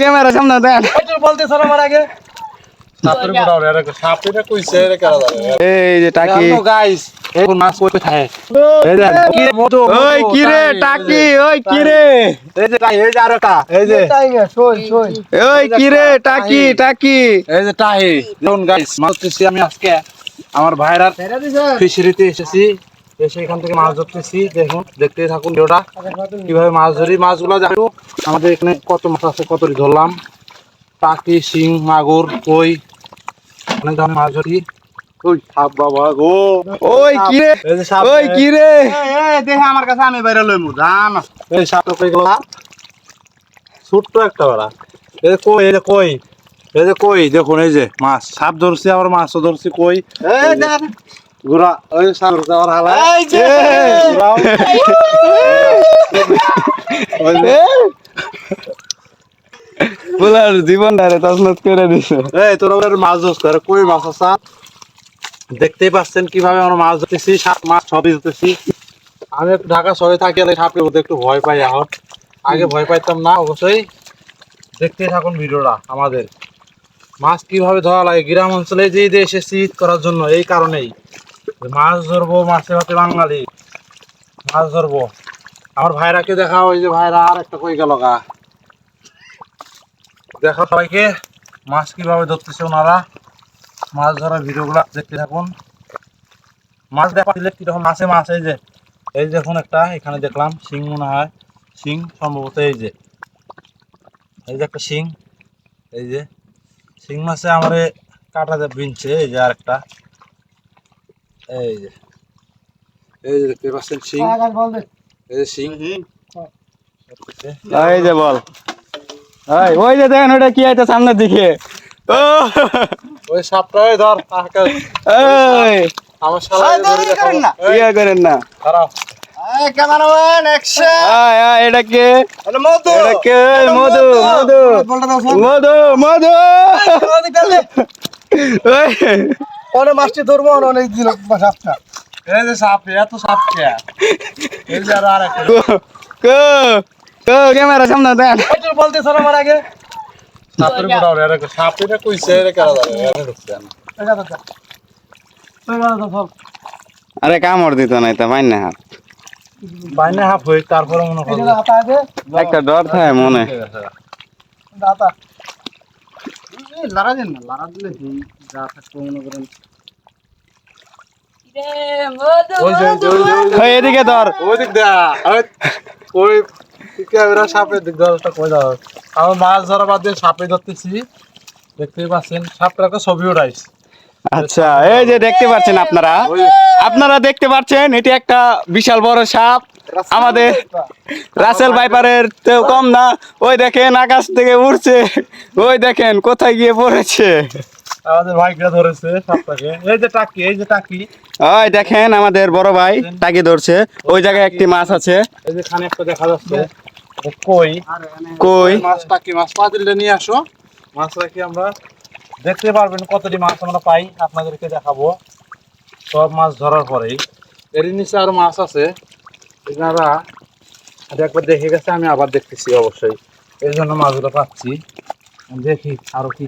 Camera সামনে দেন। বলতে সর আমার আগে। এই যে টাকি। গাইস মাছ কই থাকে কি রে ওই কি রে টাকি ওই কি রে এই যে এই যে আরেকটা এই যে। ওই কি রে টাকি টাকি। এই যে টাই দেখুন গাইস মাছ আমি আজকে। আমার ভাইরা ফিশারিতে এসেছি। এসে এখান থেকে মাছ ধরতেছি দেখুন দেখতে থাকুন ভিডিওটা। কীভাবে মাছ ধরি মাছগুলো দেখো আমাদের এখানে কত মাছ আছে কতটি ধরলাম? টাকি শিং মাগুর কই? অনেক ধরনের মাছ ধরি। ওই সাপ বাবা গো। ওই কি রে? এই যে সাপ ওই কি রে? দেখে আমার কাছে আমি বাইরে লইমু জান। এই সাপটা কই গেল? ছোট্ট একটা বড়া। এই কই এই যে কই? এই যে কই দেখুন এই যে মাছ। সাপ ধরছি আবার মাছও ধরছি কই? এই দেখ গুড়া ওই সাপ ধরছে আবার হালা এই যে বলার জীবন ধারে তসনত করে দিছে। এই তোর ওর মাছ ধরছে। আর কই মাছ আছে? দেখতেই পাচ্ছেন কীভাবে আমরা মাছ ধরতেছি সাপ মাছ সবই ধরতেছি। আমি একটু ঢাকা শহরে থাকি আর এই সাপের মধ্যে একটু ভয় পাই এখন। আগে ভয় পাইতাম না অবশ্যই। দেখতে থাকুন ভিডিওটা আমাদের। মাছ কীভাবে ধরা লাগে গ্রাম অঞ্চলে যে এসেছি ঈদ করার জন্য এই কারণেই। মাছ ধরবো মাছে ভাতে বাঙালি। মাছ ধরবো। আমার ভাইরাকে দেখাও ওই যে ভাইরা আর একটা কই গেল গা। দেখো সবাইকে, মাছ কীভাবে ধরতেছে ওনারা। মাছ ধরার ভিডিওগুলো দেখতে থাকুন। মাছ দেখা দিলে কীরকম মাছে মাছ, এই যে, এই দেখুন একটা, এখানে দেখলাম শিং মনে হয়। শিং সম্ভবত এই যে এই যে একটা শিং, এই যে। শিং মাছে আমার কাটা বিনছে, এই যে আরেকটা। এই যে। এই যে দেখতে পাচ্ছেন শিং। এই যে শিং। এই যে বল। ওই ওই যে দেখেন ওটা কি আছে সামনের দিকে। ও। ওই সাপটাই ধর আহকা এই। আমার শালা ধরে। এই, ইয়া করেন না। ক্যামেরাম্যান অ্যাকশন আয় আয় এটা কে? মধু! এটা কে? মধু! মধু মধু! মধু ওই অনেক মাছটি ধরবো অনেক দিন সাপটা এই যে সাপ এত সাপ কে? এই যে আরও আরেকটা। কো কো কো ক্যামেরা সামনে দেন। বলতে সর আমার আগে। সাপের সাপ এটা কইছে জানে এটা ঢুকছে না। আরে কামড় দিত না এটা পাই না হাত। বাইনে হাফ হই তারপরে মনে করো। একটা ডর থাকে মনে। লারা দেন না লারা দিলে যা থাকব মনে করেন এদিকে ধর। ওই দা ওই ওই ক্যামেরা সাপের দিক কই দাও আমার মাছ ধরা বাদ দিয়ে সাপে ধরতেছি। দেখতেই পাচ্ছেন সাপটা একটা ছবি উঠাইস আচ্ছা এই যে দেখতে পাচ্ছেন আপনারা। আপনারা দেখতে পাচ্ছেন এটি একটা বিশাল বড় সাপ। আমাদের রাসেল ভাইপারের তেও কম না। ওই দেখেন আকাশ থেকে উড়ছে। ওই দেখেন কোথায় গিয়ে পড়েছে? আমাদের ভাইকে ধরেছে সাপটাকে। এই যে টাকি এই যে টাকি। ওই দেখেন আমাদের বড় ভাই টাকি ধরছে। ওই জায়গায় একটি মাছ আছে। এই যে খানে একটা দেখা যাচ্ছে। কই? কই? মাছ টাকি মাছ? পাতিলটা নিয়ে আসো। মাছ রাখি আমরা দেখতে পারবেন কতটি মাছ আমরা পাই আপনাদেরকে দেখাবো। সব মাছ ধরার পরেই। এর নিচে আরও মাছ আছে। এনারা একবার দেখে গেছে আমি আবার দেখতেছি অবশ্যই। এই জন্য মাছগুলো পাচ্ছি। দেখি আরও কি